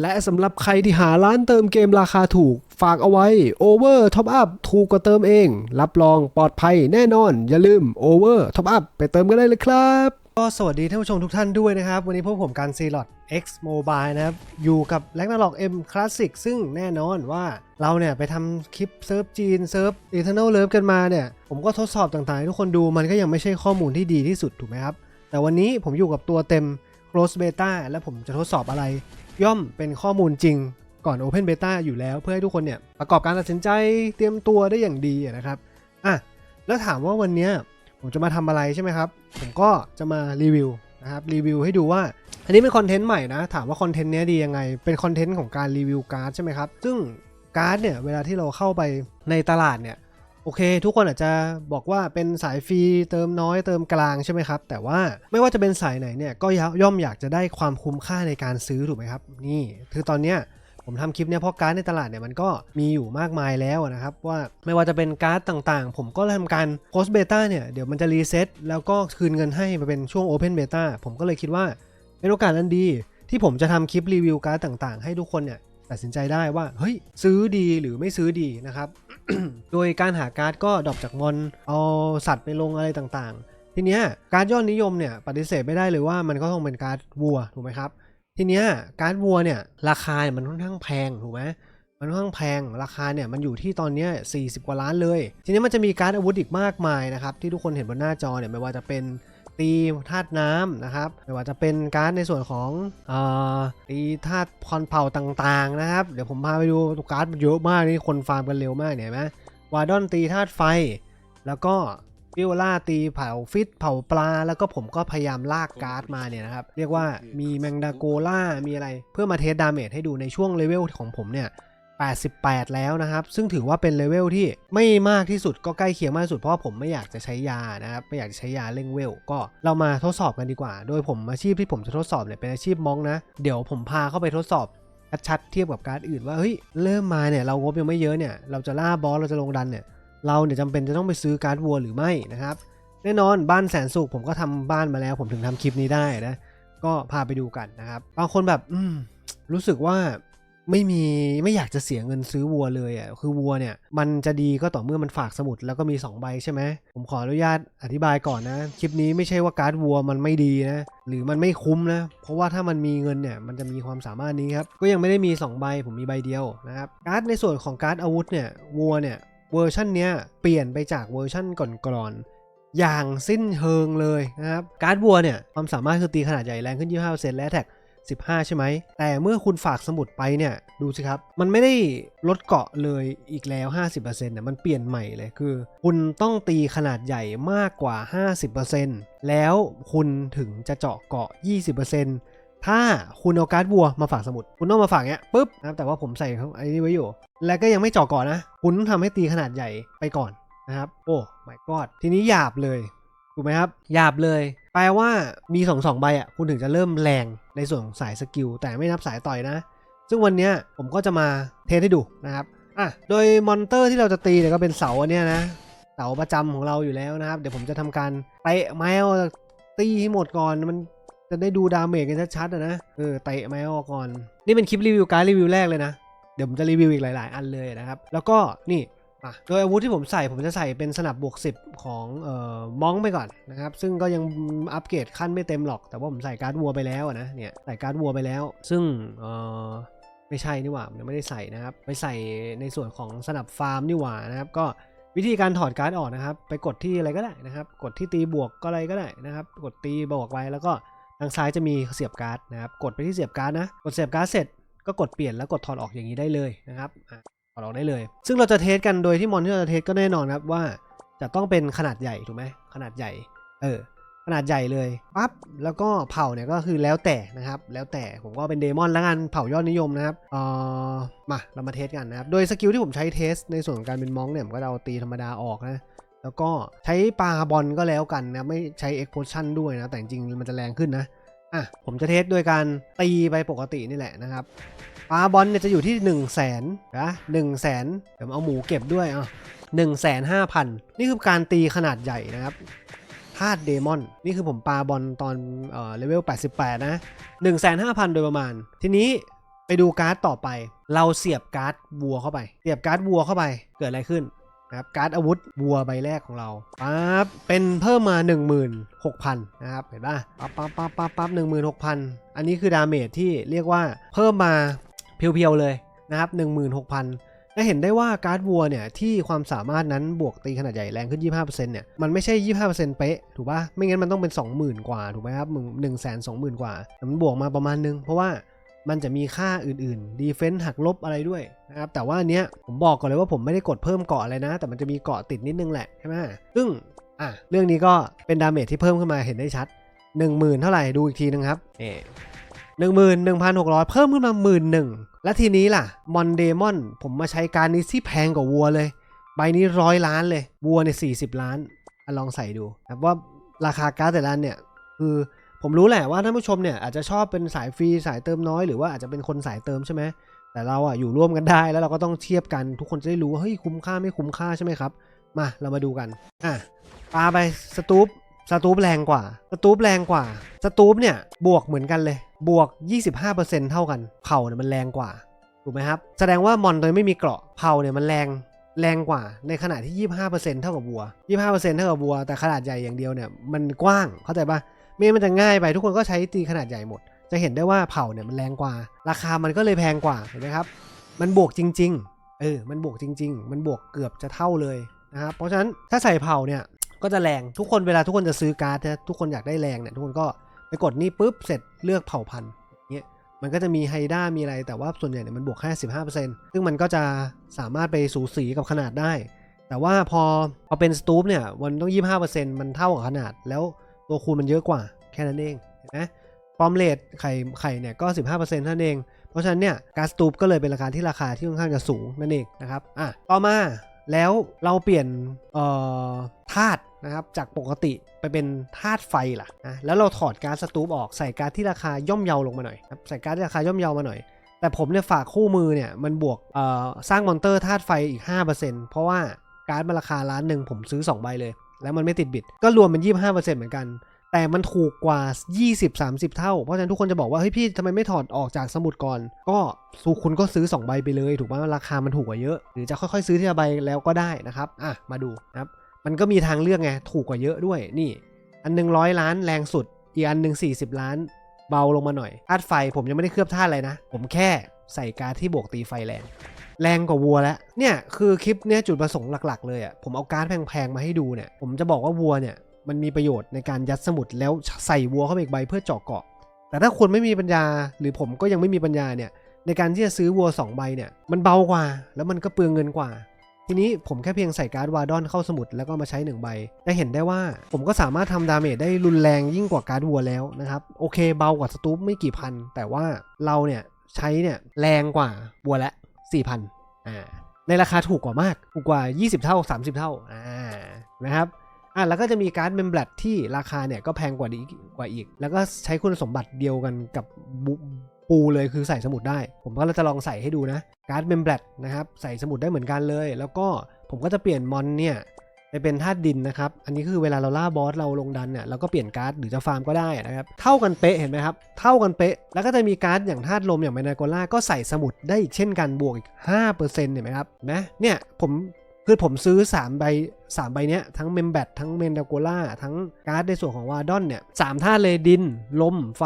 และสำหรับใครที่หาร้านเติมเกมราคาถูก ฝากเอาไว้ Over Top Up ถูกกว่าเติมเอง รับรองปลอดภัยแน่นอน อย่าลืม Over Top Up ไปเติมกันได้เลยครับ ก็สวัสดีท่านผู้ชมทุกท่านด้วยนะครับ วันนี้พวกผมการซีลอด X Mobile นะครับ อยู่กับ r a g n a r o k M Classic ซึ่งแน่นอนว่าเราเนี่ยไปทำคลิปเซิร์ฟจีนเซิร์ฟ Eternal Love กันมาเนี่ย ผมก็ทดสอบต่างๆให้ทุกคนดูมันก็ยังไม่ใช่ข้อมูลที่ดีที่สุดถูกไหมครับแต่วันนี้ผมอยู่กับตัวเต็ม Close Beta และผมจะทดสอบอะไร ย่อมเป็นข้อมูลจริงก่อน Open Beta อยู่แล้ว เพื่อให้ทุกคนเนี่ยประกอบการตัดสินใจเตรียมตัวได้อย่างดีนะครับอะแล้วถามว่าวันนี้ผมจะมาทำอะไรใช่ไหมครับ ผมก็จะมารีวิวนะครับรีวิวให้ดูว่าอันนี้เป็นคอนเทนต์ใหม่นะ ถามว่าคอนเทนต์เนี้ยดียังไง เป็นคอนเทนต์ของการรีวิวการ์ดใช่ไหมครับ ซึ่งการ์ดเนี่ยเวลาที่เราเข้าไปในตลาดเนี่ย โอเค ทุกคนอาจจะบอกว่าเป็นสายฟรีเติมน้อยเติมกลางใช่ไหมครับ แต่ว่าไม่ว่าจะเป็นสายไหนเนี่ยก็ย่อมอยากจะได้ความคุ้มค่าในการซื้อถูกไหมครับ นี่คือตอนเนี้ยผมทำคลิปเนี่ยเพราะการ์ดในตลาดเนี่ยมันก็มีอยู่มากมายแล้วนะครับ ว่าไม่ว่าจะเป็นการ์ดต่างๆ ผมก็ทำการโพสเบต้าเนี่ยเดี๋ยวมันจะรีเซ็ตแล้วก็คืนเงินให้มาเป็นช่วง Open Beta ผมก็เลยคิดว่าเป็นโอกาสอันดี ที่ผมจะทำคลิปรีวิวการ์ดต่างๆ ให้ทุกคนเนี่ย ตัดสินใจได้ว่าเฮ้ยซื้อดีหรือไม่ซื้อดีนะครับ โดยการหาการ์ดก็ดรอปจากมอนเอาสัตว์ไปลงอะไรต่างๆ ทีเนี้ยการ์ดยอดนิยมเนี่ยปฏิเสธไม่ได้เลยว่ามันก็ต้องเป็นการ์ดวัวถูกไหมครับทีเนี้ยการ์ดวัวเนี่ยราคาเนี่ยมันค่อนข้างแพงถูกไหมมันค่อนข้างแพงราคาเนี่ยมันอยู่ที่ตอนนี้ 40 กว่าล้านเลย ทีนี้มันจะมีการ์ดอาวุธอีกมากมายนะครับที่ทุกคนเห็นบนหน้าจอเนี่ยไม่ว่าจะเป็น ตีธาตุน้ำนะครับไม่ว่าจะเป็นการ์ดในส่วนของออตีธาตุพรเผ่าต่างๆนะครับ เดี๋ยวผมพาไปดูการ์ดมันเยอะมากนี่คนฟาร์มกันเร็วมากเนี่ยเห็นไหมวาดอนตีธาตุไฟ แล้วก็ฟิโอล่าตีเผาฟิตเผาปลา แล้วก็ผมก็พยายามลากการ์ดมาเนี่ยนะครับ เรียกว่ามีแมงดาโกล่ามีอะไร เพื่อมาเทสดาเมจให้ดูในช่วงเลเวลของผมเนี่ย 88 แล้วนะครับ ซึ่งถือว่าเป็นเลเวลที่ไม่มากที่สุดก็ใกล้เคียงมากที่สุดเพราะผมไม่อยากจะใช้ยานะครับ ไม่อยากจะใช้ยาเร่งเวล ก็เรามาทดสอบกันดีกว่า โดยผมอาชีพที่ผมจะทดสอบเนี่ยเป็นอาชีพมองนะ เดี๋ยวผมพาเข้าไปทดสอบชัดเทียบกับการ์ดอื่นว่าเฮ้ยเริ่มมาเนี่ยเรางบยังไม่เยอะเนี่ยเราจะล่าบอสเราจะลงดันเนี่ยเราเนี่ยจำเป็นจะต้องไปซื้อการ์ดวัวหรือไม่นะครับแน่นอนบ้านแสนสุขผมก็ทำบ้านมาแล้ว ผมถึงทำคลิปนี้ได้นะก็พาไปดูกันนะครับบางคนแบบอืมรู้สึกว่า ไม่มีไม่อยากจะเสียเงินซื้อวัวเลยอะคือวัวเนี่ย มันจะดีก็ต่อเมื่อมันฝากสมุดแล้วก็มี 2 ใบใช่ไหมผมขออนุญาตอธิบายก่อนนะ คลิปนี้ไม่ใช่ว่าการ์ดวัวมันไม่ดีนะ หรือมันไม่คุ้มนะ เพราะว่าถ้ามันมีเงินเนี่ยมันจะมีความสามารถนี้ครับ ก็ยังไม่ได้มี 2 ใบผมมีใบเดียวนะครับการ์ดในส่วนของการ์ดอาวุธเนี่ยวัวเนี่ยเวอร์ชันเนี้ยเปลี่ยนไปจากเวอร์ชันก่อนๆอย่างสิ้นเชิงเลยนะครับการ์ดวัวเนี่ยความสามารถคือตีขนาดใหญ่แรงขึ้น25%และแท็ก 15 ใช่ไหม แต่เมื่อคุณฝากสมุดไปเนี่ย ดูสิครับ มันไม่ได้ลดเกาะเลยอีกแล้ว 50%เนี่ยมันเปลี่ยนใหม่เลยคือ คุณต้องตีขนาดใหญ่มากกว่า 50%แล้วคุณถึงจะเจาะเกาะ 20%ถ้าคุณเอาการ์ดวัวมาฝากสมุด คุณต้องมาฝากเนี้ยปุ๊บนะครับแต่ว่าผมใส่ไอ้นี่ไว้อยู่ แล้วก็ยังไม่เจาะเกาะนะ คุณต้องทำให้ตีขนาดใหญ่ไปก่อนนะครับ โอ้ my god ทีนี้หยาบเลย ถูกไหมครับหยาบเลย แปลว่ามี2อสองใบอะคุณถึงจะเริ่มแรงในส่วนของสายสกิลแต่ไม่นับสายต่อยนะ ซึ่งวันเนี้ยผมก็จะมาเทสให้ดูนะครับอะโดยมอนเตอร์ที่เราจะตีเนี่ยก็เป็นเสาอันเนี้ยนะเสาประจำของเราอยู่แล้วนะครับ เดี๋ยวผมจะทำการเตะแมวตีให้หมดก่อนมันจะได้ดูดาเมจกันชัดๆอะนะเออเตะแมวก่อน นี่เป็นคลิปรีวิวการดรีวิวแรกเลยนะเดี๋ยวผมจะรีวิวอีกหลาย ๆ อันเลยนะครับ แล้วก็นี่อะ โดยอาวุธที่ผมใส่ผมจะใส่เป็นสนับบวก 10 ของเอ่อมองไปก่อนนะครับ ซึ่งก็ยังอัปเกรดขั้นไม่เต็มหรอก แต่ว่าผมใส่การ์ดวัวไปแล้วนะเนี่ยใส่การ์ดวัวไปแล้ว ซึ่งเอ่อไม่ใช่นี่หว่ายังไม่ได้ใส่นะครับ ไปใส่ในส่วนของสนับฟาร์มนี่หว่านะครับ ก็วิธีการถอดการ์ดออกนะครับ ไปกดที่อะไรก็ได้นะครับ กดที่ตีบวกก็อะไรก็ได้นะครับ กดตีบวกไว้แล้วก็ทางซ้ายจะมีเสียบการ์ดนะครับ กดไปที่เสียบการ์ดนะ กดเสียบการ์ดเสร็จก็กดเปลี่ยนแล้วกดถอดออกอย่างนี้ได้เลยนะครับ ถอดออกได้เลย ซึ่งเราจะเทสกันโดยที่มอนที่เราจะเทสก็แน่นอนครับว่าจะต้องเป็นขนาดใหญ่ถูกไหมขนาดใหญ่ เออ ขนาดใหญ่เลยปั๊บแล้วก็เผ่าเนี่ยก็คือแล้วแต่นะครับ แล้วแต่ผมก็เป็นเดมอนล้วกันเผ่ายอดนิยมนะครับเออมาเรามาเทสกันนะครับ โดยสกิลที่ผมใช้เทสในส่วนของการเป็นมองเนี่ยผมก็เอาตีธรรมดาออกนะแล้วก็ใช้ปลาบอลก็แล้วกันนะไม่ใช้เอ็กโพชั่นด้วยนะแต่จริงมันจะแรงขึ้นนะอะผมจะเทสโดยการตีไปปกตินี่แหละนะครับ ปลาบอลเนี่ยจะอยู่ที่1นึ่งแสนนะหนึ่งแสนเดี๋ยวเอาหมูเก็บด้วยอะหนึ่งแสนห้าพันนี่คือการตีขนาดใหญ่นะครับธาตุเดมอน นี่คือผมปาบอลตอนเอ่อเลเวล 88 นะ 15,000 โดยประมาณ ทีนี้ไปดูการ์ดต่อไป เราเสียบการ์ดวัวเข้าไป เสียบการ์ดวัวเข้าไป เกิดอะไรขึ้นนะครับการ์ดอาวุธวัวใบแรกของเราปั๊บเป็นเพิ่มมา 16,000 นะครับ เห็นป่ะปั๊บปั๊บปั๊บปั๊บปั๊บ16,000อันนี้คือดาเมจที่เรียกว่าเพิ่มมา เพียวๆเลยนะครับ16,000และเห็นได้ว่าการ์ดวัวเนี่ยที่ความสามารถนั้นบวกตีขนาดใหญ่แรงขึ้น 25%เนี่ยมันไม่ใช่ 25%เป๊ะถูกปะไม่งั้นมันต้องเป็น 20,000 กว่าถูกไหมครับมึงหนึ่งแสนสองหมื่นกว่ามันบวกมาประมาณนึง เพราะว่ามันจะมีค่าอื่นๆ ดีเฟน s ์หักลบอะไรด้วยนะครับ แต่ว่าอันเนี้ยผมบอกก่อนเลยว่าผมไม่ได้กดเพิ่มเกาะอะไรนะ แต่มันจะมีเกาะติดนิดนึงแหละใช่ไหมซึ่งอะเรื่องนี้ก็เป็นดาเมจที่เพิ่มขึ้นมาเห็นได้ชัด 10,000 เท่าไหร่ดูอีกทีนึงครับเอ หนึ่งหมื่นหนึ่งพันหกร้อยเพิ่มขึ้นมาหมื่นหนึ่งและทีนี้ล่ะมอนเดมอนผมมาใช้การนี้ที่แพงกว่าวัวเลย ใบนี้ร้อยล้านเลย วัวเนี่ยสี่สิบล้านอลองใส่ดูนะว่าราคาการ์ดแต่ละเนี่ยคือผมรู้แหละว่าท่านผู้ชมเนี่ยอาจจะชอบเป็นสายฟรีสายเติมน้อยหรือว่าอาจจะเป็นคนสายเติมใช่ไหมแต่เราอะอยู่ร่วมกันได้แล้วเราก็ต้องเทียบกันทุกคนจะได้รู้ว่าเฮ้ยคุ้มค่าไม่คุ้มค่าใช่ไหมครับ มาเรามาดูกันอะปาไปสตูปสตูปแรงกว่า สตูปแรงกว่า สตูปเนี่ยบวกเหมือนกันเลย บวก 25%เท่ากัน เผ่าเนี่ยมันแรงกว่า ถูกไหมครับ แสดงว่ามอนตัวไม่มีเกราะ เผ่าเนี่ยมันแรงแรงกว่า ในขณะที่ 25%เท่ากับวัว 25%เท่ากับวัว แต่ขนาดใหญ่อย่างเดียวเนี่ยมันกว้าง เข้าใจปะไม่งั้นมันจะง่ายไปทุกคนก็ใช้ตีขนาดใหญ่หมด จะเห็นได้ว่าเผ่าเนี่ยมันแรงกว่า ราคามันก็เลยแพงกว่า เห็นไหมครับ มันบวกจริง ๆ เออ มันบวกจริง ๆ มันบวกเกือบจะเท่าเลยนะครับ เพราะฉะนั้นถ้าใส่เผ่าเนี่ยก็จะแรง ทุกคนเวลาทุกคนจะซื้อการ์ดนะทุกคนอยากได้แรงเนี่ยทุกคนก็ ไปกดนี่ปุ๊บเสร็จเลือกเผ่าพันธุ์เงี้ยมันก็จะมีไฮด้ามีอะไรแต่ว่าส่วนใหญ่เนี่ยมันบวกแค่15%ซึ่งมันก็จะสามารถไปสูสีกับขนาดได้ แต่ว่าพอพอเป็นสตูปเนี่ยมันต้อง25%มันเท่ากับขนาด แล้วตัวคูณมันเยอะกว่าแค่นั้นเองเห็นไหมฟอร์มเลทไข่ไข่เนี่ยก็15%เท่านั้นเอง เพราะฉะนั้นเนี่ยการสตูปก็เลยเป็นราคาที่ราคาที่ค่อนข้างจะสูงนั่นเองนะครับอะต่อมาแล้วเราเปลี่ยนเอ่อธาตุ นะครับจากปกติไปเป็นธาตุไฟล่ะนะแล้วเราถอดการ์ดสตูปออกใส่การ์ดที่ราคาย่อมเยาลงมาหน่อยครับใส่การ์ดที่ราคาย่อมเยามาหน่อย แต่ผมเนี่ยฝากคู่มือเนี่ยมันบวกสร้างมอนเตอร์ธาตุไฟอีก 5%เพราะว่าการ์ดมันราคาล้านหนึ่งผมซื้อ 2 ใบเลย แล้วมันไม่ติดบิด ก็รวมเป็น 25%เหมือนกัน แต่มันถูกกว่า 20-30 เท่า เพราะฉะนั้นทุกคนจะบอกว่าเฮ้ยพี่ทำไมไม่ถอดออกจากสมุดก่อน ก็สูคุณก็ซื้อ 2 ใบไปเลย ถูกไหมราคามันถูกกว่าเยอะ หรือจะค่อยๆ ซื้อทีละใบแล้วก็ได้นะครับ อะ มาดูนะครับ มันก็มีทางเลือกไงถูกกว่าเยอะด้วยนี่ อันหนึ่งร้อยล้านแรงสุด อีกอันหนึ่ง40 ล้าน เบาลงมาหน่อยธาตุไฟผมยังไม่ได้เคลือบธาตุอะไรนะ ผมแค่ใส่การดที่บวกตีไฟแรง แรงกว่าวัวแล้วเนี่ยคือคลิปเนี้ยจุดประสงค์หลัก ๆ เลยอะผมเอาการ์ดแพงๆมาให้ดูเนี่ย ผมจะบอกว่าวัวเนี่ยมันมีประโยชน์ในการยัดสมุดแล้วใส่วัวเข้าไปอีกใบเพื่อเจาะเกาะ แต่ถ้าคนไม่มีปัญญาหรือผมก็ยังไม่มีปัญญาเนี่ยในการที่จะซื้อวัว2ใบเนี่ยมันเบากว่า แล้วมันก็เปลืองเงินกว่า ทีนี้ผมแค่เพียงใส่การ์ดวาดอนเข้าสมุดแล้วก็มาใช้1ใบจะเห็นได้ว่าผมก็สามารถทำดาเมจได้รุนแรงยิ่งกว่าการ์ดวัวแล้วนะครับ โอเคเบากว่าสตูปไม่กี่พัน แต่ว่าเราเนี่ยใช้เนี่ยแรงกว่าวัวละ4,000อ่าในราคาถูกกว่ามาก ถูกกว่า 20 เท่า 30 เท่าอ่านะครับอะแล้วก็จะมีการ์ดเมมแบลที่ราคาเนี่ยก็แพงกว่านี้กว่าอีก แล้วก็ใช้คุณสมบัติเดียวกันกับ ปูเลยคือใส่สมุดได้ ผมก็จะลองใส่ให้ดูนะการ์ดเมมแบลนะครับใส่สมุดได้เหมือนกันเลย แล้วก็ผมก็จะเปลี่ยนมอนเนี่ยไปเป็นธาตุดินนะครับ อันนี้คือเวลาเราล่าบอสเราลงดันเนี่ยเราก็เปลี่ยนการ์ดหรือจะฟาร์มก็ได้นะครับ เท่ากันเป๊ะเห็นไหมครับ เท่ากันเป๊ะ แล้วก็จะมีการ์ดอย่างธาตุลมอย่างไมนาโกล่าก็ใส่สมุดได้อีกเช่นกันบวกอีก 5%เห็นไหมครับนะเนี่ยผมคือผมซื้อ 3 ใบ 3 ใบเนี้ยทั้งเมมแบททั้งเมนาโกล่าทั้งการ์ดในส่วนของวาดอนเนี่ยสามธาตุเลยดิน ลมไฟ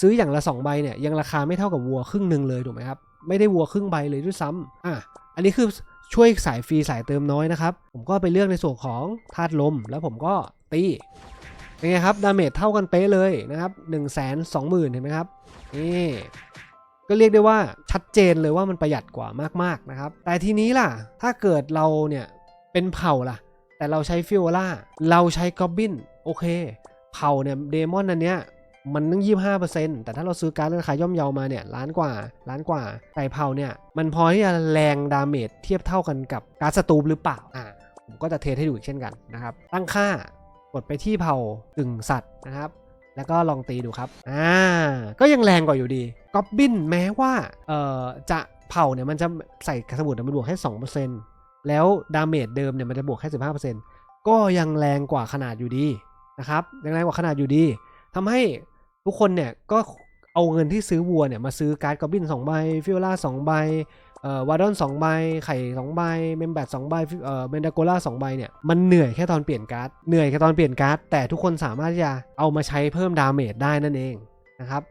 ซื้ออย่างละ2ใบเนี่ยยังราคาไม่เท่ากับวัวครึ่งหนึ่งเลยถูกไหมครับไม่ได้วัวครึ่งใบเลยด้วยซ้ำอะอันนี้คือช่วยสายฟรีสายเติมน้อยนะครับ ผมก็ไปเลือกในส่วนของธาตุลม แล้วผมก็ตีเป็นไงครับดาเมจเท่ากันเป๊ะเลยนะครับ1นึ่งแสนสองหมื่นเห็นไหมครับนี่ก็เรียกได้ว่าชัดเจนเลยว่ามันประหยัดกว่ามากๆนะครับ แต่ทีนี้ล่ะ ถ้าเกิดเราเนี่ยเป็นเผ่าล่ะ แต่เราใช้ฟิโอล่าเราใช้กอบบินโอเค เผ่าเนี่ยเดมอนอันเนี้ย มันตั้งยี่ห้าเปอร์เซ็นต์แต่ถ้าเราซื้อการ์ดราคาย่อมเยามาเนี่ยล้านกว่าล้านกว่าไก่เผาเนี่ยมันพอที่จะแรงดาเมจเทียบเท่ากันกับการ์ดสตูปหรือเปล่าอ่าผมก็จะเทสให้ดูอีกเช่นกันนะครับตั้งค่ากดไปที่เผากึ่งสัตว์นะครับแล้วก็ลองตีดูครับ อ่า ก็ยังแรงกว่าอยู่ดีก๊อบบินแม้ว่า เอ่อ จะเผาเนี่ยมันจะใส่สมุดมันบวกแค่สองเปอร์เซ็นต์แล้วดาเมจเดิมเนี่ยมันจะบวกแค่สิบห้าเปอร์เซ็นต์ก็ยังแรงกว่าขนาดอยู่ดีนะครับ ยังแรงกว่าขนาดอยู่ดี ทำให้ทุกคนเนี่ยก็เอาเงินที่ซื้อวัวเนี่ยมาซื้อการ์ดกอบลิน2ใบฟิโอล่า2ใบเอ่อวาดอน2ใบ ไข่2ใบ เมมแบท2ใบเอ่อเมนดาโกล่า2ใบเนี่ย มันเหนื่อยแค่ตอนเปลี่ยนการ์ด เหนื่อยแค่ตอนเปลี่ยนการ์ด แต่ทุกคนสามารถที่จะเอามาใช้เพิ่มดาเมจได้นั่นเองนะครับ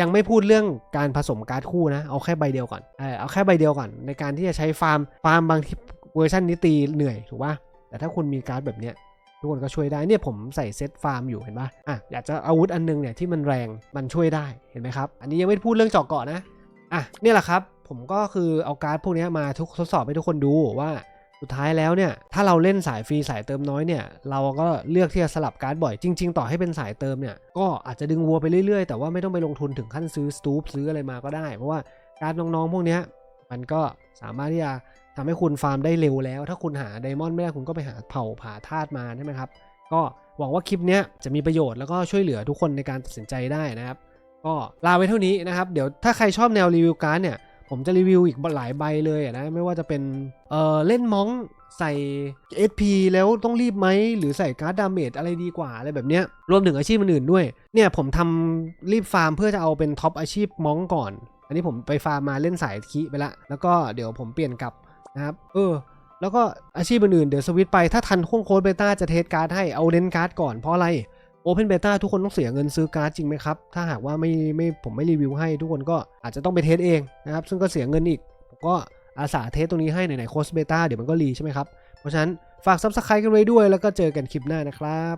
ยังไม่พูดเรื่องการผสมการ์ดคู่นะ เอาแค่ใบเดียวก่อน เออเอาแค่ใบเดียวก่อน ในการที่จะใช้ฟาร์ม ฟาร์มบางที่เวอร์ชันนี้ตีเหนื่อยถูกป่ะ แต่ถ้าคุณมีการ์ดแบบเนี้ย ทุกคนก็ช่วยได้เนี่ยผมใส่เซตฟาร์มอยู่เห็นป่ะอะอยากจะอาวุธอันนึงเนี่ยที่มันแรงมันช่วยได้เห็นไหมครับ อันนี้ยังไม่พูดเรื่องเจาะเกาะนะอะนี่แหละครับ ผมก็คือเอาการ์ดพวกนี้มาทุกทดสอบให้ทุกคนดูว่าสุดท้ายแล้วเนี่ยถ้าเราเล่นสายฟรีสายเติมน้อยเนี่ยเราก็เลือกที่จะสลับการ์ดบ่อยจริง ๆ ต่อให้เป็นสายเติมเนี่ยก็อาจจะดึงวัวไปเรื่อยๆ แต่ว่าไม่ต้องไปลงทุนถึงขั้นซื้อสตูปซื้ออะไรมาก็ได้ เพราะว่าการ์ดน้องๆ พวกนี้มันก็สามารถที่จะ ทำให้คุณฟาร์มได้เร็วแล้ว ถ้าคุณหาไดมอนด์ไม่ได้คุณก็ไปหาเผ่าผาธาตุมาใช่ไหมครับ ก็หวังว่าคลิปนี้จะมีประโยชน์แล้วก็ช่วยเหลือทุกคนในการตัดสินใจได้นะครับ ก็ลาไว้เท่านี้นะครับ เดี๋ยวถ้าใครชอบแนวรีวิวการ์ดเนี่ยผมจะรีวิวอีกหลายใบเลยนะไม่ว่าจะเป็นเออเล่นมองใส่ SP แล้วต้องรีบไหม หรือใส่การ์ดดาเมจอะไรดีกว่าอะไรแบบเนี้ยรวมถึงอาชีพอื่นๆด้วย เนี่ยผมทำรีบฟาร์มเพื่อจะเอาเป็นท็อปอาชีพมองก่อน อันนี้ผมไปฟาร์มมาเล่นสายคีไปละ แล้วก็เดี๋ยวผมเปลี่ยนกลับ นะครับเออแล้วก็อาชีพอื่นๆเดี๋ยวสวิตไปถ้าทันห้องโค้ดเบต้าจะเทสการ์ดให้เอาเลนการ์ดก่อนเพราะอะไรโอเพนเบต้าทุกคนต้องเสียเงินซื้อการ์ดจริงไหมครับ ถ้าหากว่าไม่ไม่ผมไม่รีวิวให้ทุกคนก็อาจจะต้องไปเทสเองนะครับ ซึ่งก็เสียเงินอีก ผมก็อาสาเทสตรงนี้ให้ไหนๆโค้ดเบต้าเดี๋ยวมันก็รีใช่ไหมครับ เพราะฉะนั้นฝากซับสไครต์กันไว้ด้วย แล้วก็เจอกันคลิปหน้านะครับ